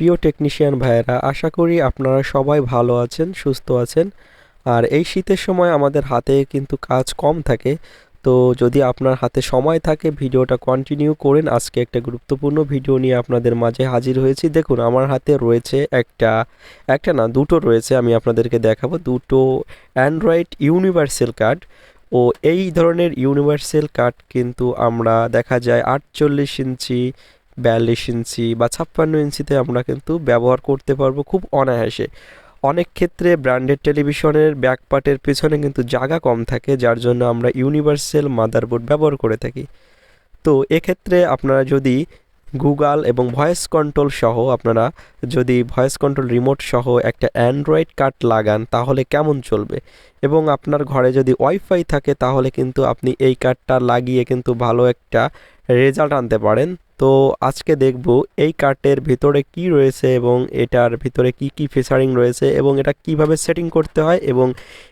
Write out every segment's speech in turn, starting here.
প্রিয় টেকনিশিয়ান ভাইয়েরা, আশা করি আপনারা সবাই ভালো আছেন, সুস্থ আছেন। আর এই শীতের সময় আমাদের হাতে কিন্তু কাজ কম থাকে। তো যদি আপনার হাতে সময় থাকে, ভিডিওটা কন্টিনিউ করেন। আজকে একটা গুরুত্বপূর্ণ ভিডিও নিয়ে আপনাদের মাঝে হাজির হয়েছি। দেখুন, আমার হাতে রয়েছে একটা একটা না, দুটো রয়েছে, আমি আপনাদেরকে দেখাবো। দুটো অ্যান্ড্রয়েড ইউনিভার্সাল কার্ড ও এই ধরনের ইউনিভার্সাল কার্ড কিন্তু আমরা দেখা যায় আটচল্লিশ ইঞ্চি বিয়াল্লিশ ইঞ্চি বা ছাপ্পান্ন ইঞ্চিতে আমরা কিন্তু ব্যবহার করতে পারব খুব অনায়াসে। অনেক ক্ষেত্রে ব্র্যান্ডেড টেলিভিশনের ব্যাকপার্টের পেছনে কিন্তু জায়গা কম থাকে, যার জন্য আমরা ইউনিভার্সাল মাদারবোর্ড ব্যবহার করে থাকি। তো এক্ষেত্রে আপনারা যদি গুগল এবং ভয়েস কন্ট্রোল সহ আপনারা যদি ভয়েস কন্ট্রোল রিমোট সহ একটা অ্যান্ড্রয়েড কার্ড লাগান, তাহলে কেমন চলবে? এবং আপনার ঘরে যদি ওয়াইফাই থাকে, তাহলে কিন্তু আপনি এই কার্ডটা লাগিয়ে কিন্তু ভালো একটা রেজাল্ট আনতে পারেন। তো আজকে দেখব এই কার্টের ভিতরে কি রয়েছে এবং এটার ভিতরে কি কি ফিচারিং রয়েছে এবং এটা কীভাবে সেটিং করতে হয় এবং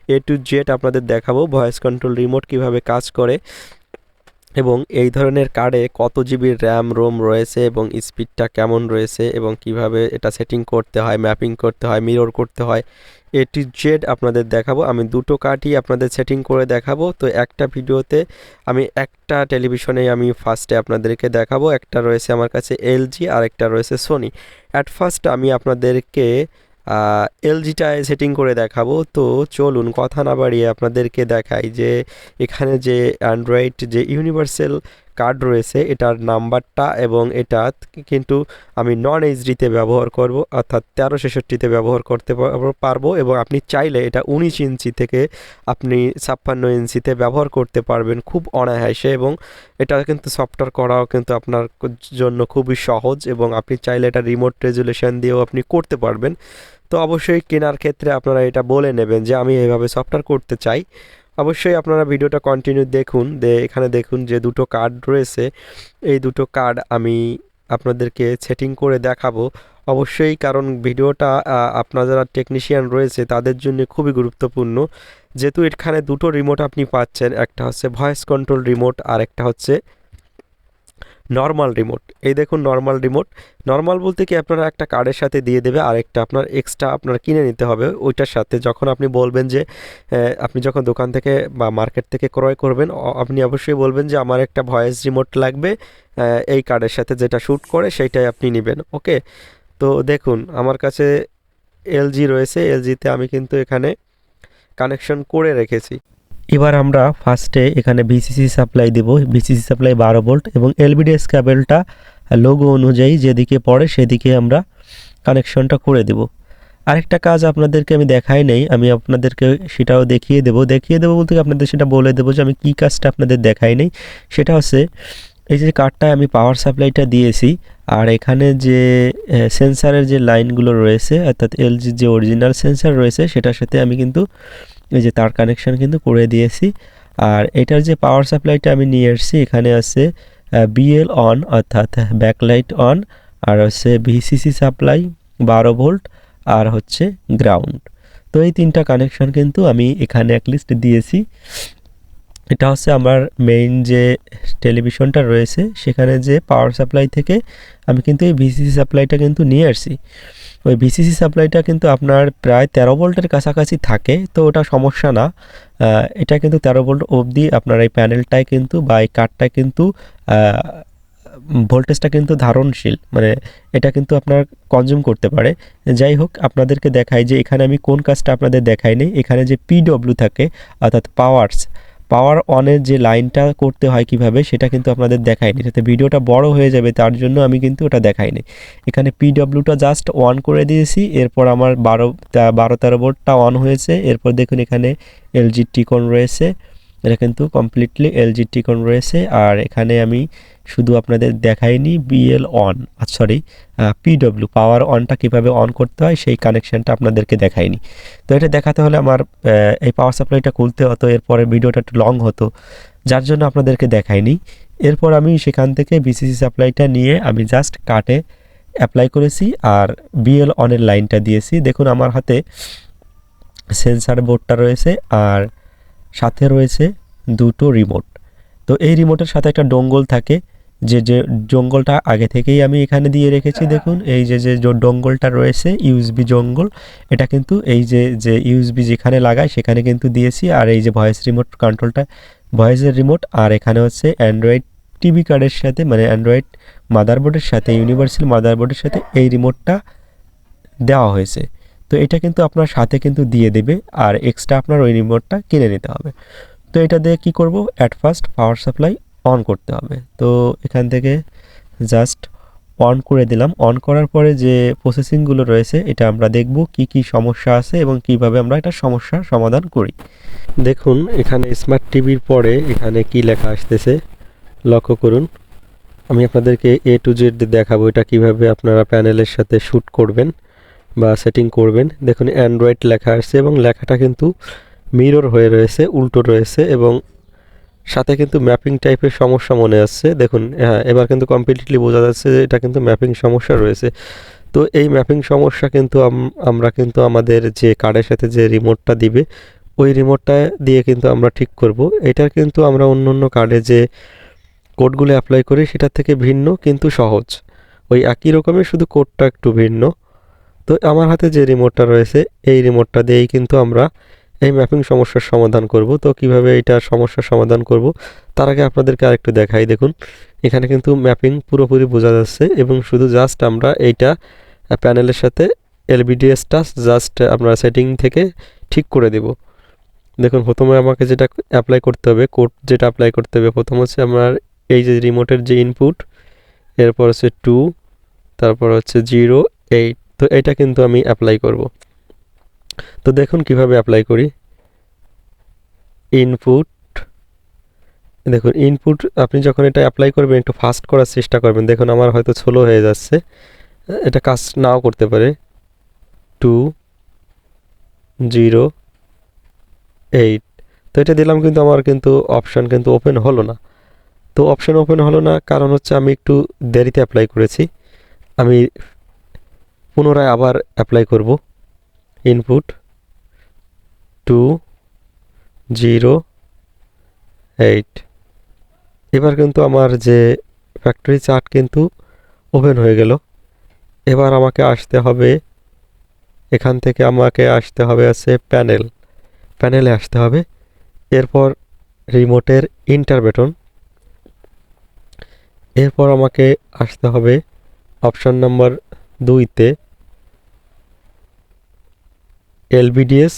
এ টু জেড আপনাদের দেখাবো ভয়েস কন্ট্রোল রিমোট কীভাবে কাজ করে। এবং এই ধরনের কার্ডে কত জিবি র্যাম রোম রয়েছে এবং স্পিডটা কেমন রয়েছে এবং কীভাবে এটা সেটিং করতে হয় ম্যাপিং করতে হয় মিরর করতে হয় এ টু জেড আপনাদের দেখাবো। আমি দুটো কার্ডই আপনাদের সেটিং করে দেখাবো। তো একটা ভিডিওতে আমি একটা টেলিভিশনে আমি ফার্স্টে আপনাদেরকে দেখাবো। একটা রয়েছে আমার কাছে এলজি আর একটা রয়েছে সোনি অ্যাট ফার্স্ট আমি আপনাদেরকে এলজিটায় সেটিং করে দেখাবো। তো চলুন, কথা না বাড়িয়ে আপনাদেরকে দেখাই যে এখানে যে অ্যান্ড্রয়েড যে ইউনিভার্সাল কার্ড রয়েছে, এটার নাম্বারটা এবং এটা কিন্তু আমি নন এইচডিতে ব্যবহার করব, অর্থাৎ তেরো ছেষট্টিতে ব্যবহার করতে পারব এবং আপনি চাইলে এটা উনিশ ইঞ্চি থেকে আপনি ছাপ্পান্ন ইঞ্চিতে ব্যবহার করতে পারবেন খুব অনায়াসে এবং এটা কিন্তু সফটওয়্যার করাও কিন্তু আপনার জন্য খুবই সহজ এবং আপনি চাইলে এটা রিমোট রেজুলেশন দিয়েও আপনি করতে পারবেন। তো অবশ্যই কেনার ক্ষেত্রে আপনারা এটা বলে নেবেন যে আমি এভাবে সফটওয়্যার করতে চাই। অবশ্যই আপনারা ভিডিওটা কন্টিনিউ দেখুন, দে এখানে দেখুন যে দুটো কার্ড রয়েছে। এই দুটো কার্ড আমি আপনাদেরকে সেটিং করে দেখাবো। অবশ্যই কারণ ভিডিওটা আপনার যারা টেকনিশিয়ান রয়েছে, তাদের জন্য খুবই গুরুত্বপূর্ণ। যেহেতু এখানে দুটো রিমোট আপনি পাচ্ছেন, একটা হচ্ছে ভয়েস কন্ট্রোল রিমোট আর একটা হচ্ছে নর্মাল রিমোট এই দেখুন নর্মাল রিমোট নর্মাল বলতে কি আপনারা একটা কার্ডের সাথে দিয়ে দেবে, আরেকটা আপনার এক্সট্রা আপনার কিনে নিতে হবে। ওইটার সাথে যখন আপনি বলবেন যে আপনি যখন দোকান থেকে বা মার্কেট থেকে ক্রয় করবেন আপনি অবশ্যই বলবেন যে, আমার একটা ভয়েস রিমোট লাগবে। এই কার্ডের সাথে যেটা শ্যুট করে, সেইটাই আপনি নেবেন ওকে তো দেখুন, আমার কাছে এলজি রয়েছে। এলজিতে আমি কিন্তু এখানে কানেকশন করে রেখেছি। এবার আমরা ফার্স্টে এখানে ভিসিসি সাপ্লাই দেব। ভিসিসি সাপ্লাই বারো ভোল্ট এবং এলবিডিএস ক্যাবেলটা লোগো অনুযায়ী যেদিকে পড়ে সেদিকে আমরা কানেকশনটা করে দেব। আরেকটা কাজ আপনাদেরকে আমি দেখাই নেই, আমি আপনাদেরকে সেটাও দেখিয়ে দেব। দেখিয়ে দেবো বলতে আপনাদের সেটা বলে দেবো যে আমি কী কাজটা আপনাদের দেখাই নেই। সেটা হচ্ছে এই যে কার্ডটায় আমি পাওয়ার সাপ্লাইটা দিয়েছি আর এখানে যে সেন্সারের যে লাইনগুলো রয়েছে, অর্থাৎ এলজির যে অরিজিনাল সেন্সার রয়েছে, সেটার সাথে আমি কিন্তু এই যে তার কানেকশান কিন্তু করে দিয়েছি। আর এটার যে পাওয়ার সাপ্লাইটা আমি নিয়ে এসেছি, এখানে আছে বিএল অন অর্থাৎ ব্যাকলাইট অন আর হচ্ছে ভিসিসি সাপ্লাই বারো ভোল্ট আর হচ্ছে গ্রাউন্ড তো এই তিনটা কানেকশন কিন্তু আমি এখানে এক লিস্ট দিয়েছি। এটা হচ্ছে আমার মেইন যে টেলিভিশনটা রয়েছে, সেখানে যে পাওয়ার সাপ্লাই থেকে আমি কিন্তু এই ভিসিসি সাপ্লাইটা কিন্তু নিয়ে আসছি। ওই ভিসিসি সাপ্লাইটা কিন্তু আপনার প্রায় তেরো ভোল্টের কাছাকাছি থাকে, তো ওটা সমস্যা না। এটা কিন্তু তেরো ভোল্ট অবধি আপনার এই প্যানেলটায় কিন্তু বা এই কার্ডটায় কিন্তু ভোল্টেজটা কিন্তু ধারণশীল মানে এটা কিন্তু আপনার কনজিউম করতে পারে। যাই হোক, আপনাদেরকে দেখাই যে এখানে আমি কোন কাজটা আপনাদের দেখাইনি। এখানে যে পিডব্লিউ থাকে, অর্থাৎ পাওয়ার্স পাওয়ার অনের যে লাইনটা করতে হয় কীভাবে, সেটা কিন্তু আপনাদের দেখায়নি। যাতে ভিডিওটা বড় হয়ে যাবে, তার জন্য আমি কিন্তু ওটা দেখাইনি। এখানে পিডব্লিউটা জাস্ট অন করে দিয়েছি, এরপর আমার বারো বারো তেরো বোর্ডটা অন হয়েছে, এরপর দেখুন এখানে এলজি টিকন রয়েছে। এটা কিন্তু কমপ্লিটলি এলজি টিকন রয়েছে আর এখানে আমি শুধু আপনাদের দেখাইনি BL on sorry PW power অনটা কীভাবে অন করতে হয় সেই কানেকশানটা আপনাদেরকে দেখাইনি। তো এটা দেখাতে হলে আমার এই পাওয়ার সাপ্লাইটা খুলতে হতো, এরপরে ভিডিওটা একটু লং হতো, যার জন্য আপনাদেরকে দেখাইনি। এরপর আমি সেখান থেকে বিসিসি সাপ্লাইটা নিয়ে আমি জাস্ট কাটে অ্যাপ্লাই করেছি, আর বিএল অনের লাইনটা দিয়েছি। দেখুন, আমার হাতে সেন্সার বোর্ডটা রয়েছে, আর সাথে রয়েছে দুটো রিমোট তো এই রিমোটের সাথে একটা ডোঙ্গল থাকে, যে যে জঙ্গলটা আগে থেকেই আমি এখানে দিয়ে রেখেছি, দেখুন, এই যে যে ডঙ্গলটা রয়েছে ইউএসবি জঙ্গল এটা কিন্তু এই যে যে ইউএসবি যেখানে লাগায় সেখানে কিন্তু দিয়েছি, আর এই যে ভয়েস রিমোট কন্ট্রোলটা ভয়েসের রিমোট আর এখানে হচ্ছে অ্যান্ড্রয়েড টিভি কার্ডের সাথে মানে অ্যান্ড্রয়েড মাদারবোর্ডের সাথে ইউনিভার্সাল মাদারবোর্ডের সাথে এই রিমোটটা দেওয়া হয়েছে। তো এটা কিন্তু আপনার সাথে কিন্তু দিয়ে দেবে আর এক্সট্রা আপনার ওই রিমোটটা কিনে নিতে হবে। তো এটা দিয়ে কি করব? At first power supply on করতে হবে। তো এখান থেকে জাস্ট অন করে দিলাম। অন করার পরে যে প্রসেসিংগুলো রয়েছে, এটা আমরা দেখব কি কি সমস্যা আছে এবং কীভাবে আমরা এটা সমস্যার সমাধান করি। দেখুন, এখানে স্মার্ট টিভির পরে এখানে কি লেখা আসতেছে? লক্ষ্য করুন। আমি আপনাদেরকে এ টু জেড দেখাবো এটা কীভাবে আপনারা প্যানেলের সাথে শ্যুট করবেন। বা সেটিং করবেন। দেখুন অ্যান্ড্রয়েড লেখা আসছে এবং লেখাটা কিন্তু মিরর হয়ে রয়েছে, উল্টো রয়েছে এবং সাথে কিন্তু ম্যাপিং টাইপের সমস্যা মনে আসছে। দেখুন হ্যাঁ এবার কিন্তু কমপ্লিটলি বোঝা যাচ্ছে যে এটা কিন্তু ম্যাপিং সমস্যা রয়েছে। তো এই ম্যাপিং সমস্যা কিন্তু আম- আমরা কিন্তু আমাদের যে কার্ডের সাথে যে রিমোটটা দিবে, ওই রিমোটটা দিয়ে কিন্তু আমরা ঠিক করব। এটার কিন্তু আমরা অন্য অন্য কার্ডে যে কোডগুলো অ্যাপ্লাই করি, সেটার থেকে ভিন্ন কিন্তু সহজ। ওই একই রকমের শুধু কোডটা একটু ভিন্ন। তো আমার হাতে যে রিমোটটা রয়েছে, এই রিমোটটা দিয়েই কিন্তু আমরা এই ম্যাপিং সমস্যার সমাধান করব। তো কীভাবে এটা সমস্যার সমাধান করব, তার আগে আপনাদেরকে আরেকটু দেখাই। দেখুন, এখানে কিন্তু ম্যাপিং পুরোপুরি বোঝা যাচ্ছে এবং শুধু জাস্ট আমরা এইটা প্যানেলের সাথে এলবিডিএসটা জাস্ট আমরা সেটিং থেকে ঠিক করে দেব। দেখুন, প্রথমে আমাকে যেটা অ্যাপ্লাই করতে হবে কোড যেটা অ্যাপ্লাই করতে হবে, প্রথম হচ্ছে আমার এই যে রিমোটের যে ইনপুট এরপর হচ্ছে টু তারপর হচ্ছে জিরো এইট তো এটা কিন্তু আমি অ্যাপ্লাই করব। তো দেখুন কীভাবে অ্যাপ্লাই করি। ইনপুট দেখুন ইনপুট আপনি যখন এটা অ্যাপ্লাই করবেন, একটু ফাস্ট করার চেষ্টা করবেন। দেখুন আমার হয়তো স্লো হয়ে যাচ্ছে। এটা কাজ নাও করতে পারে। টু জিরো এইট তো এটা দিলাম কিন্তু আমার কিন্তু অপশান কিন্তু ওপেন হলো না। তো অপশান ওপেন হলো না, কারণ হচ্ছে আমি একটু দেরিতে অ্যাপ্লাই করেছি। আমি পুনরায় আবার অ্যাপ্লাই করব। ইনপুট টু জিরো এইট এবার কিন্তু আমার যে ফ্যাক্টরি চার্ট কিন্তু ওপেন হয়ে গেল। এবার আমাকে আসতে হবে, এখান থেকে আমাকে আসতে হবে আছে প্যানেল প্যানেলে আসতে হবে। এরপর রিমোটের ইন্টার বেটন এরপর আমাকে আসতে হবে অপশন নাম্বার দুইতে। এলবিডিএস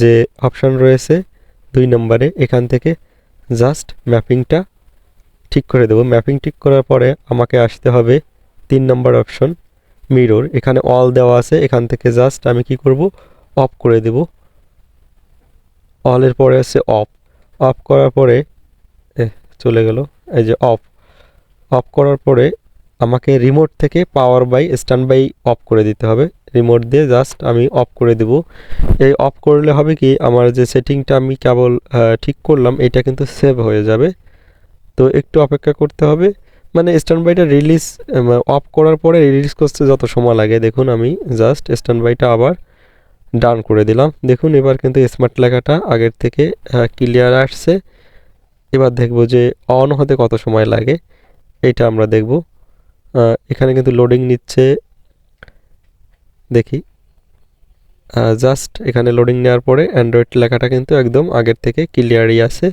যে অপশন রয়েছে দুই নম্বরে, এখান থেকে জাস্ট ম্যাপিংটা ঠিক করে দেবো। ম্যাপিং ঠিক করার পরে আমাকে আসতে হবে তিন নম্বর অপশন, মিরর। এখানে অল দেওয়া আছে, এখান থেকে জাস্ট আমি কি করব? অফ করে দেব। অলের পরে আছে অফ। অফ করার পরে চলে গেল। এই যে অফ। অফ করার পরে আমাকে রিমোট থেকে power by standby off করে দিতে হবে। রিমোট দিয়ে জাস্ট আমি অফ করে দেব। এই অফ করলে হবে কি, আমার যে সেটিংটা আমি কেবল ঠিক করলাম, এটা কিন্তু সেভ হয়ে যাবে। তো একটু অপেক্ষা করতে হবে। মানে স্ট্যান্ড বাইটা রিলিজ অফ করার পরে রিলিজ করতে যত সময় লাগে, দেখুন আমি জাস্ট স্ট্যান্ড বাইটা আবার ডান করে দিলাম। দেখুন এবার কিন্তু স্মার্ট লেখাটা আগের থেকে ক্লিয়ার আসছে। এবার দেখব যে অন হতে কত সময় লাগে, এটা আমরা দেখব। এখানে কিন্তু লোডিং নিচ্ছে। দেখি। জাস্ট এখানে লোডিং নেওয়ার পরে অ্যান্ড্রয়েড লেখাটা কিন্তু একদম আগের থেকে ক্লিয়ারই আছে।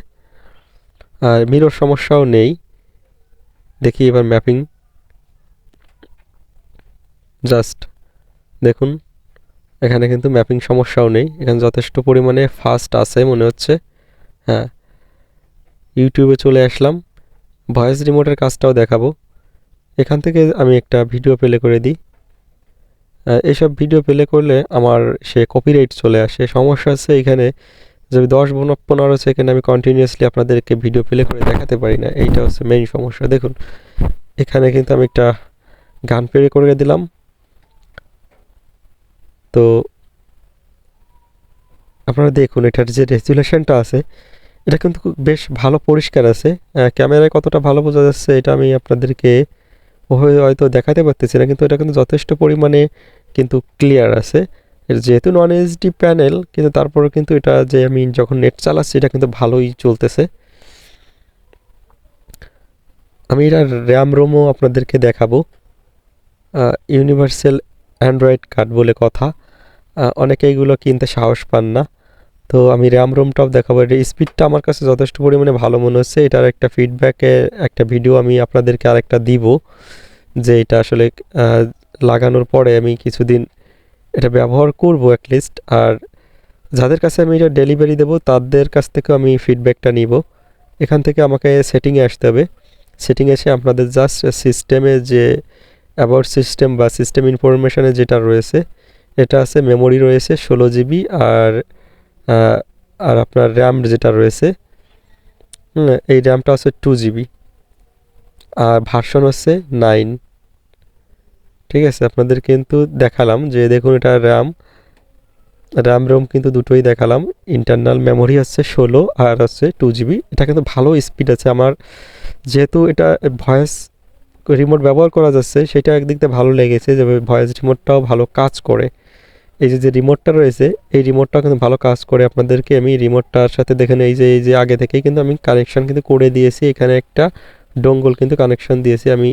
আর মিরর সমস্যাও নেই। দেখি এবার ম্যাপিং জাস্ট দেখুন, এখানে কিন্তু ম্যাপিং সমস্যাও নেই। এখানে যথেষ্ট পরিমাণে ফাস্ট আছে মনে হচ্ছে। হ্যাঁ ইউটিউবে চলে আসলাম। ভয়েস রিমোটের কাজটাও দেখাবো। এখান থেকে আমি একটা ভিডিও প্লে করে দিই। এইসব ভিডিও প্লে করলে আমার সে কপিরাইট চলে আসে। সমস্যা আছে এখানে যে আমি দশ পনেরো সেকেন্ড আমি কন্টিনিউয়াসলি আপনাদেরকে ভিডিও প্লে করে দেখাতে পারি না। এইটা হচ্ছে মেইন সমস্যা। দেখুন, এখানে কিন্তু আমি একটা গান প্লে করে দিলাম। তো আপনারা দেখুন, এটার যে রেজুলেশনটা আছে, এটা কিন্তু বেশ ভালো পরিষ্কার আছে। ক্যামেরায় কতটা ভালো বোঝা যাচ্ছে, এটা আমি আপনাদেরকে হয়তো দেখাতে পারতেছি না, কিন্তু এটা কিন্তু যথেষ্ট পরিমাণে কিন্তু ক্লিয়ার আছে। যেহেতু নন এইচডি প্যানেল কিন্তু তারপরে কিন্তু এটা যে আমি যখন নেট চালাচ্ছি, এটা কিন্তু ভালোই চলতেছে। আমি এটা র্যাম রোমও আপনাদেরকে দেখাবো। ইউনিভার্সাল অ্যান্ড্রয়েড কার্ড বলে কথা। অনেকে এগুলো কিনতে সাহস পান না। তো আমি র্যাম রোমটাও দেখাবো। এটা স্পিডটা আমার কাছে যথেষ্ট পরিমাণে ভালো মনে হচ্ছে। এটার একটা ফিডব্যাকে একটা ভিডিও আমি আপনাদেরকে আরেকটা দিব যে এটা আসলে লাগানোর পরে আমি কিছুদিন এটা ব্যবহার করব অ্যাটলিস্ট আর যাদের কাছে আমি এটা ডেলিভারি দেবো, তাদের কাছ থেকেও আমি ফিডব্যাকটা নিব। এখান থেকে আমাকে সেটিংয়ে আসতে হবে। সেটিং এসে আপনাদের জাস্ট সিস্টেমে যে অ্যাবাউট সিস্টেম বা সিস্টেম ইনফরমেশানে যেটা রয়েছে, এটা আছে মেমোরি রয়েছে ষোলো জিবি আর আর আপনার র্যাম যেটা রয়েছে এই র্যামটা হচ্ছে টু জিবি আর ভার্সন হচ্ছে নাইন ঠিক আছে? আপনাদের কিন্তু দেখালাম যে দেখুন এটা র্যাম র্যাম রোম কিন্তু দুটোই দেখালাম। ইন্টারনাল মেমোরি হচ্ছে ষোলো আর হচ্ছে টু জিবি এটা কিন্তু ভালো স্পিড আছে। আমার যেহেতু এটা ভয়েস রিমোট ব্যবহার করা যাচ্ছে, সেটা একদিক দিয়ে ভালো লেগেছে যে ভয়েস রিমোটটাও ভালো কাজ করে। এই যে যে রিমোটটা রয়েছে, এই রিমোটটা কিন্তু ভালো কাজ করে আপনাদেরকে। আমি রিমোটটার সাথে দেখেন, এই যে এই যে আগে থেকেই কিন্তু আমি কানেকশন কিন্তু করে দিয়েছি। এখানে একটা ডোঙ্গল কিন্তু কানেকশন দিয়েছি। আমি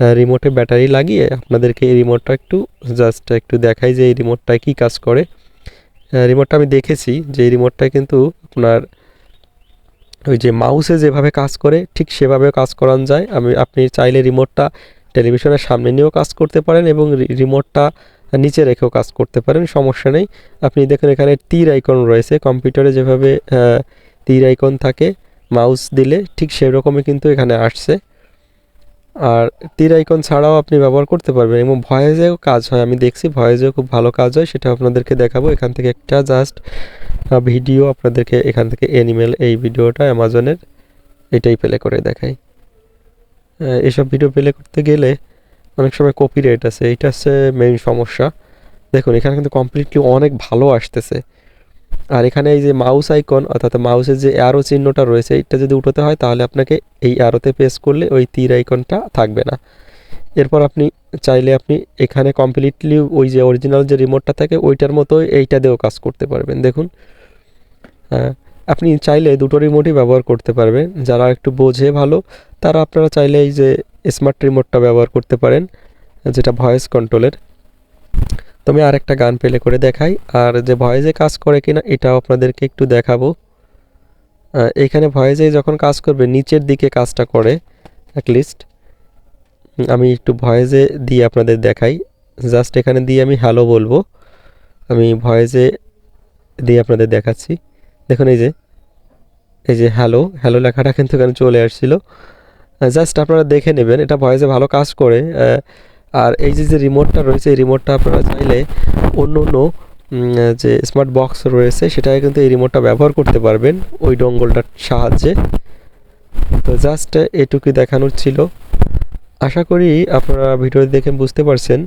রিমোটে ব্যাটারি লাগিয়ে আপনাদেরকে এই রিমোটটা একটু জাস্ট একটু দেখাই যে এই রিমোটটায় কী কাজ করে। রিমোটটা আমি দেখেছি যে এই রিমোটটায় কিন্তু আপনার ওই যে মাউসে যেভাবে কাজ করে, ঠিক সেভাবেও কাজ করানো যায়। আমি, আপনি চাইলে রিমোটটা টেলিভিশনের সামনে নিয়েও কাজ করতে পারেন এবং রিমোটটা নিচে রেখেও কাজ করতে পারেন, সমস্যা নেই। আপনি দেখুন এখানে তীর আইকন রয়েছে। কম্পিউটারে যেভাবে তীর আইকন থাকে মাউস দিলে ঠিক সেরকমই কিন্তু এখানে আসছে। আর তীর আইকন ছাড়াও আপনি ব্যবহার করতে পারবেন। এবং ভয়েসেও কাজ হয়, আমি দেখছি ভয়েসেও খুব ভালো কাজ হয়, সেটা আপনাদেরকে দেখাবো। এখান থেকে একটা জাস্ট ভিডিও আপনাদেরকে এখান থেকে এনিমেল এই ভিডিওটা অ্যামাজনের এটাই প্লে করে দেখাই। এসব ভিডিও প্লে করতে গেলে অনেক সময় কপিরাইট আছে, এইটা হচ্ছে মেইন সমস্যা। দেখুন, এখানে কিন্তু কমপ্লিটলি অনেক ভালো আসতেছে। আর এখানে এই যে মাউস আইকন অর্থাৎ মাউসের যে অ্যারো চিহ্নটা রয়েছে এটা যদি উঠোতে হয়, তাহলে আপনাকে এই অ্যারোতে প্রেস করলে ওই তীর আইকনটা থাকবে না। এরপর আপনি চাইলে আপনি এখানে কমপ্লিটলি ওই যে অরিজিনাল যে রিমোটটা থাকে, ওইটার মতোই এইটা দিয়েও কাজ করতে পারবেন। দেখুন হ্যাঁ আপনি চাইলে দুটো রিমোটই ব্যবহার করতে পারবেন। যারা একটু বোঝে ভালো, তারা আপনারা চাইলে এই যে স্মার্ট রিমোটটা ব্যবহার করতে পারেন যেটা ভয়েস কন্ট্রোলের তো আমি আরেকটা গান প্লে করে দেখাই। আর যে ভয়েসে কাজ করে কিনা এটাও আপনাদেরকে একটু দেখাবো। আহ, এইখানে ভয়েসে যখন কাজ করবে নিচের দিকে কাজটা করে অ্যাটলিস্ট আমি একটু ভয়েসে দিয়ে আপনাদের দেখাই। জাস্ট এখানে দিয়ে আমি হ্যালো বলব। আমি ভয়েসে দিয়ে আপনাদের দেখাচ্ছি। দেখুন এই যে এই যে হ্যালো হ্যালো লেখাটা কিন্তু এখানে চলে আসছিল। জাস্ট আপনারা দেখে নেবেন, এটা ভয়েসে ভালো কাজ করে আর এই যে যে রিমোটটা রয়েছে, এই রিমোটটা আপনারা চাইলে অন্য অন্য যে স্মার্ট বক্স রয়েছে, সেটাকে কিন্তু এই রিমোটটা ব্যবহার করতে পারবেন, ওই ডঙ্গলটার সাহায্যে। তো জাস্ট এটুকুই দেখানোর ছিল। আশা করি আপনারা ভিডিও দেখে বুঝতে পারছেন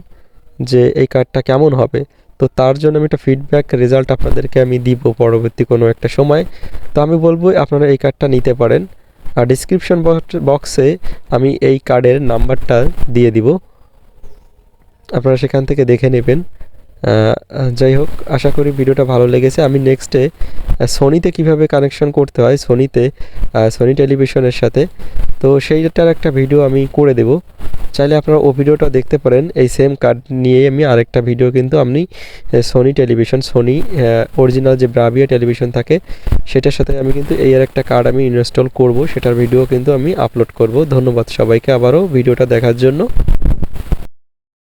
যে এই কার্ডটা কেমন হবে। তো তার জন্য আমি একটা ফিডব্যাক রেজাল্ট আপনাদেরকে আমি দিব পরবর্তী কোনো একটা সময়। তো আমি বলব, আপনারা এই কার্ডটা নিতে পারেন। আর ডিসক্রিপশন বক্সে আমি এই কার্ডের নাম্বারটা দিয়ে দিব। আপনারা সেখান থেকে দেখে নেবেন। যাই হোক, আশা করি ভিডিওটা ভালো লেগেছে। আমি নেক্সটে সোনিতে কীভাবে কানেকশন করতে হয় সোনিতে সোনি টেলিভিশনের সাথে। তো সেইটার একটা ভিডিও আমি করে দেব। চাইলে আপনারা ও ভিডিওটা দেখতে পারেন। এই সেম কার্ড নিয়ে আমি আরেকটা ভিডিও কিন্তু আপনি সোনি টেলিভিশন সোনি অরিজিনাল যে ব্রাভিয়া টেলিভিশন থাকে, সেটার সাথে আমি কিন্তু এই আর একটা কার্ড আমি ইনস্টল করব। সেটার ভিডিও কিন্তু আমি আপলোড করব। ধন্যবাদ সবাইকে আবারও ভিডিওটা দেখার জন্য।